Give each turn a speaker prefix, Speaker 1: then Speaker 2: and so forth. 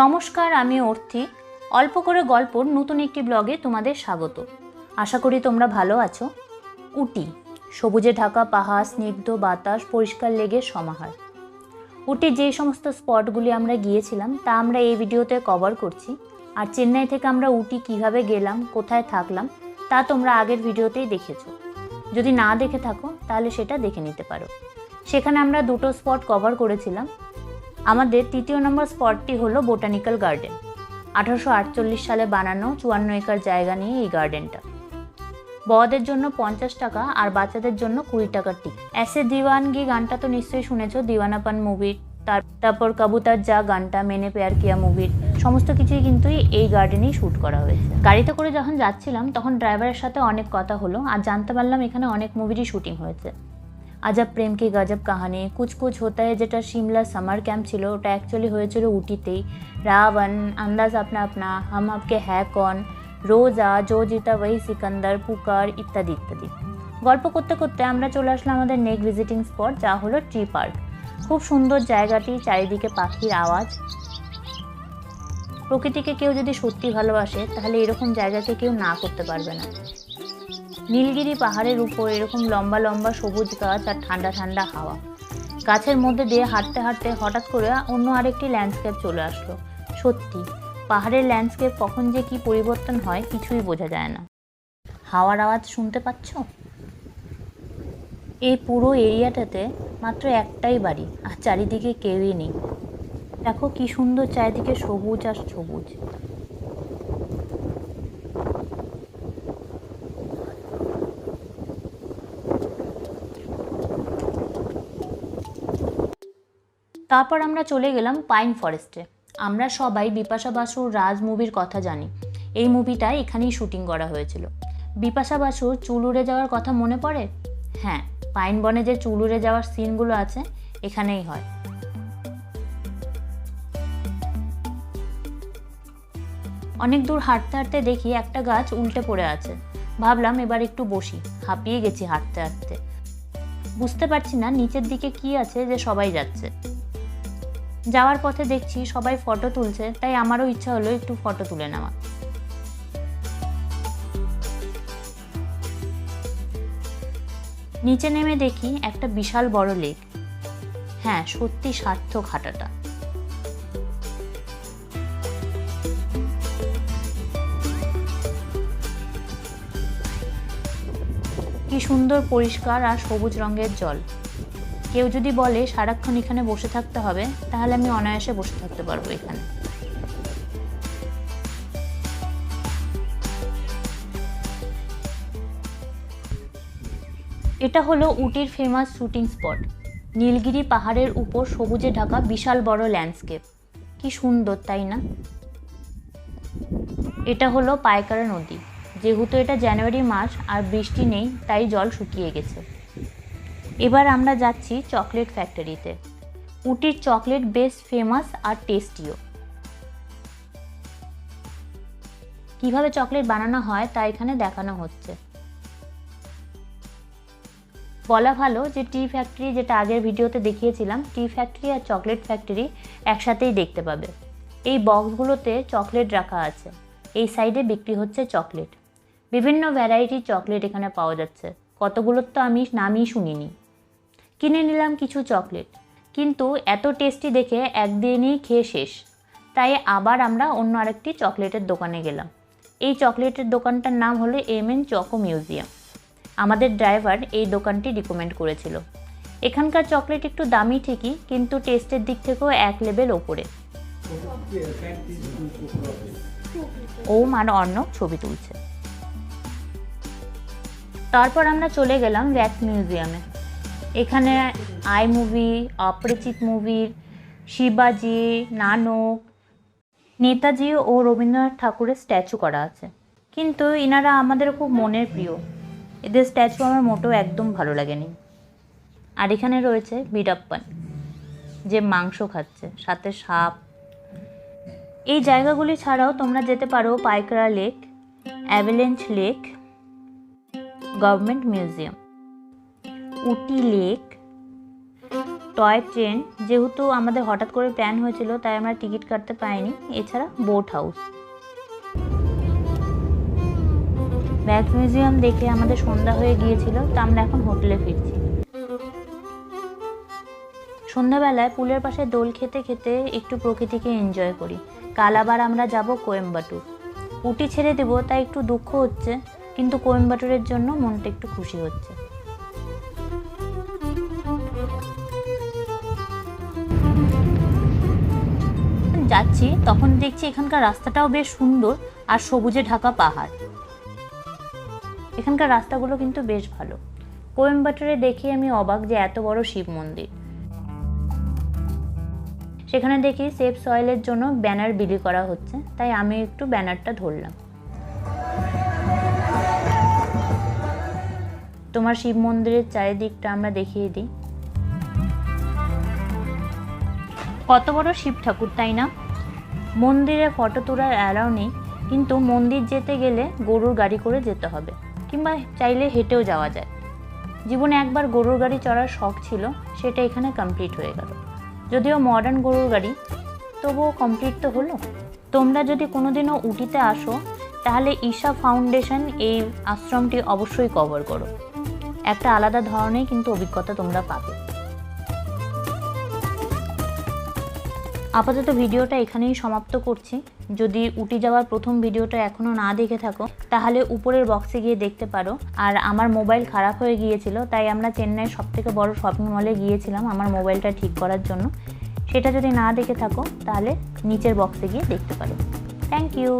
Speaker 1: নমস্কার, আমি অর্থি। অল্প করে গল্পর নতুন একটি ব্লগে তোমাদের স্বাগত। আশা করি তোমরা ভালো আছো। উটি, সবুজে ঢাকা পাহাড়, স্নিগ্ধ বাতাস, পরিষ্কার লেগে সমাহার। উটির যে সমস্ত স্পটগুলি আমরা গিয়েছিলাম, তা আমরা এই ভিডিওতে কভার করছি। আর চেন্নাই থেকে আমরা উটি কীভাবে গেলাম, কোথায় থাকলাম, তা তোমরা আগের ভিডিওতেই দেখেছ। যদি না দেখে থাকো, তাহলে সেটা দেখে নিতে পারো। সেখানে আমরা দুটো স্পট কভার করেছিলাম। আমাদের তৃতীয় নম্বর স্পটটি হলো বোটানিক্যাল গার্ডেন। আঠারোশো আটচল্লিশ সালে বানানো চুয়ান্ন একর জায়গা নিয়ে এই গার্ডেনটা। বড়দের জন্য পঞ্চাশ টাকা আর বাচ্চাদের জন্য কুড়ি টাকার টিকিট। এসে দিওয়ানগি গানটা তো নিশ্চয়ই শুনেছ দিওয়ানাপান মুভির তার তারপর কবুতার যা গানটা, মেনে পেয়ার কিয়া মুভির সমস্ত কিছুই কিন্তু এই গার্ডেনেই শ্যুট করা হয়েছে। গাড়িতে করে যখন যাচ্ছিলাম, তখন ড্রাইভারের সাথে অনেক কথা হলো, আর জানতে পারলাম এখানে অনেক মুভিরই শুটিং হয়েছে। আজব প্রেম কি গজব কাহানি? কুচ কুচ হতা যেটা সিমলা সামার ক্যাম্প ছিল, ওটা অ্যাকচুয়ালি হয়েছিল উটিতেই। রাবণ, আন্দাজ আপনা আপনা, হাম আপকে হ্যাঁ কন? রোজা জো জিতা ওই সিকান্দার, পুকার ইত্যাদি ইত্যাদি। গল্প করতে করতে আমরা চলে আসলাম আমাদের নেক ভিজিটিং স্পট যা হলো ট্রি পার্ক খুব সুন্দর জায়গাটি, চারিদিকে পাখির আওয়াজ। প্রকৃতিকে কেউ যদি সত্যি ভালোবাসে, তাহলে এরকম জায়গাকে কেউ না করতে পারবে না। নীলগিরি পাহাড়ের উপর এরকম লম্বা লম্বা সবুজ গাছ আর ঠান্ডা ঠান্ডা হাওয়া। গাছের মধ্যে দিয়ে হাঁটতে হাঁটতে হঠাৎ করে অন্য আরেকটি ল্যান্ডস্কেপ চলে আসলো। সত্যি, পাহাড়ের ল্যান্ডস্কেপ কখন যে কি পরিবর্তন হয় কিছুই বোঝা যায় না। হাওয়ার আওয়াজ শুনতে পাচ্ছ? এই পুরো এরিয়াটাতে মাত্র একটাই বাড়ি আর চারিদিকে কেউই নেই। দেখো কি সুন্দর চারিদিকে সবুজ আর সবুজ। তারপর আমরা চলে গেলাম পাইন ফরেস্টে। আমরা সবাই বিপাশা বাসুর রাজ মুভির কথা জানি। এই মুভিটা এখানেই শুটিং করা হয়েছিল। বিপাশা বাসুর চুল উড়ে যাওয়ার কথা মনে পড়ে? হ্যাঁ পাইন বনে যে চুল উড়ে যাওয়ার সিনগুলো আছে, এখানেই হয়। অনেক দূর হাঁটতে হাঁটতে দেখি একটা গাছ উল্টে পড়ে আছে। ভাবলাম এবার একটু বসি, হাঁপিয়ে গেছি হাঁটতে হাঁটতে। বুঝতে পারছি না নিচের দিকে কি আছে যে সবাই যাচ্ছে। যাওয়ার পথে দেখছি সবাই ফটো তুলছে, তাই আমারও ইচ্ছা হলো একটু ফটো তুলে নেওয়া নিচে নেমে দেখি একটা বিশাল বড় লেক হ্যাঁ সত্যি সার্থক হাঁটাটা। কি সুন্দর পরিষ্কার আর সবুজ রঙের জল। কেউ যদি বলে, সারাক্ষণ এখানে বসে থাকতে হবে, তাহলে আমি অনায়াসে বসে থাকতে পারব এখানে। এটা হলো উটির ফেমাস শুটিং স্পট নীলগিরি পাহাড়ের উপর সবুজে ঢাকা বিশাল বড় ল্যান্ডস্কেপ কি সুন্দর, তাই না? এটা হলো পায়কারা নদী। যেহেতু এটা জানুয়ারি মাস আর বৃষ্টি নেই, তাই জল শুকিয়ে গেছে। এবার আমরা যাচ্ছি চকলেট ফ্যাক্টরিতে। উটির চকলেট বেশ ফেমাস আর টেস্টিও কীভাবে চকলেট বানানো হয় তা এখানে দেখানো হচ্ছে। বলা ভালো যে টি ফ্যাক্টরি যেটা আগের ভিডিওতে দেখিয়েছিলাম, টি ফ্যাক্টরি আর চকলেট ফ্যাক্টরি একসাথেই দেখতে পাবে। এই বক্সগুলোতে চকলেট রাখা আছে। এই সাইডে বিক্রি হচ্ছে চকলেট। বিভিন্ন ভ্যারাইটির চকলেট এখানে পাওয়া যাচ্ছে। কতগুলোর তো আমি নামই শুনিনি। কিনে নিলাম কিছু চকলেট। কিন্তু এত টেস্টি দেখে একদিনই খেয়ে শেষ। তাই আবার আমরা অন্য আরেকটি চকলেটের দোকানে গেলাম। এই চকলেটের দোকানটার নাম হলো এম এন চকো মিউজিয়াম। আমাদের ড্রাইভার এই দোকানটি রিকমেন্ড করেছিল। এখানকার চকলেট একটু দামি ঠিকই, কিন্তু টেস্টের দিক থেকেও এক লেভেল ওপরে। ওম আর অর্ণব ছবি তুলছে। তারপর আমরা চলে গেলাম ভ্যাক্স মিউজিয়ামে। এখানে আই মুভি, অপরিচিত মুভির শিবাজি, নানক, নেতাজি ও রবীন্দ্রনাথ ঠাকুরের স্ট্যাচু করা আছে। কিন্তু এনারা আমাদের খুব মনের প্রিয়। এদের স্ট্যাচু আমার মোটেও একদম ভালো লাগেনি। আর এখানে রয়েছে বিডাপ্পান, যে মাংস খাচ্ছে, সাথে সাপ। এই জায়গাগুলি ছাড়াও তোমরা যেতে পারো Pykara lake, avalanche lake, government museum. Ooty lake, toy train, যেহেতু আমাদের হঠাৎ করে প্ল্যান হয়েছিল, তাই আমরা টিকিট কাটতে পাইনি এছাড়া বোট হাউস। ব্যাগ মিউজিয়াম দেখে আমাদের সন্ধ্যা হয়ে গিয়েছিল, তা আমরা এখন হোটেলে ফিরছি। সন্ধ্যাবেলায় পুলের পাশে দোল খেতে খেতে একটু প্রকৃতিকে এনজয় করি। কাল আবার আমরা যাব কোয়েম্বাটুর। উটি ছেড়ে দেব, তাই একটু দুঃখ হচ্ছে, কিন্তু কোয়েম্বাটুরের জন্য মনটা একটু খুশি হচ্ছে। যাচ্ছি, তখন দেখছি এখানকার রাস্তাটাও বেশ সুন্দর আর সবুজে ঢাকা পাহাড়। এখানকার রাস্তাগুলো কিন্তু বেশ ভালো। কোয়েম্বাটুরে দেখে আমি অবাক যে এত বড় শিব মন্দির। সেখানে দেখি সেফ সয়েলের জন্য ব্যানার বিলি করা হচ্ছে, তাই আমি একটু ব্যানারটা ধরলাম। তোমার শিব মন্দিরের চারিদিকটা আমরা দেখিয়ে দিই। কত বড় শিব ঠাকুর, তাই না? মন্দিরে ফটো তোলার অ্যালাও নেই, কিন্তু মন্দির যেতে গেলে গরুর গাড়ি করে যেতে হবে, কিংবা চাইলে হেঁটেও যাওয়া যায়। জীবনে একবার গরুর গাড়ি চড়ার শখ ছিল, সেটা এখানে কমপ্লিট হয়ে গেল। যদিও মডার্ন গরুর গাড়ি, তবুও কমপ্লিট তো হলো। তোমরা যদি কোনোদিনও উটিতে আসো, তাহলে ঈশা ফাউন্ডেশন এই আশ্রমটি অবশ্যই কভার করো। একটা আলাদা ধরনের কিন্তু অভিজ্ঞতা তোমরা পাবে। আপাতত ভিডিওটা এখানেই সমাপ্ত করছি। যদি উটি যাওয়ার প্রথম ভিডিওটা এখনও না দেখে থাকো, তাহলে উপরের বক্সে গিয়ে দেখতে পারো। আর আমার মোবাইল খারাপ হয়ে গিয়েছিল, তাই আমরা চেন্নাইয়ের সবথেকে বড় শপিং মলে গিয়েছিলাম আমার মোবাইলটা ঠিক করার জন্য। সেটা যদি না দেখে থাকো, তাহলে নিচের বক্সে গিয়ে দেখতে পারো। Thank you